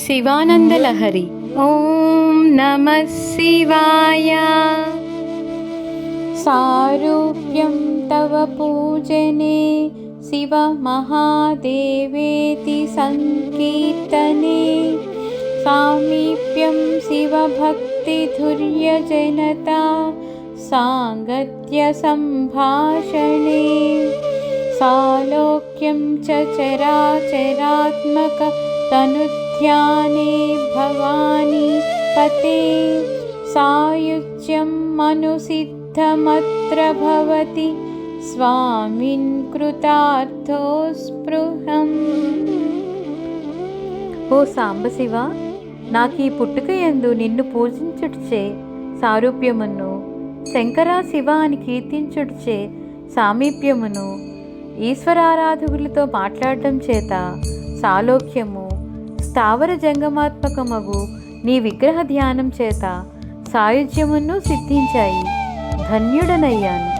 शिवानन्दलहरी। ॐ नमः शिवाय। सारूप्यं तव पूजने शिवमहादेवेति सङ्कीर्तने। सामीप्यं शिवभक्तिधुर्यजनता साङ्गत्यसम्भाषणे। सालोक्यं च चराचरात्मकतनु చరాచరాత్మక తనుధ్యానే భవాని పతే సాయుజ్యం మనుసిద్ధమత్ర భవతి స్వామిన్ కృతార్థోస్పృహం ఓ సాంబశివ నాకు ఈ పుట్టుక ఎందు నిన్ను పూజించుటచే సారూప్యమును శంకరా శివ అని కీర్తించుటచే సామీప్యమును ఈశ్వరారాధకులతో మాట్లాడటం చేత సాలోక్యము స్థావర జంగమాత్మకమగు నీ విగ్రహ ధ్యానం చేత సాయుధ్యమును సిద్ధించాయి. ధన్యుడనయ్యాను.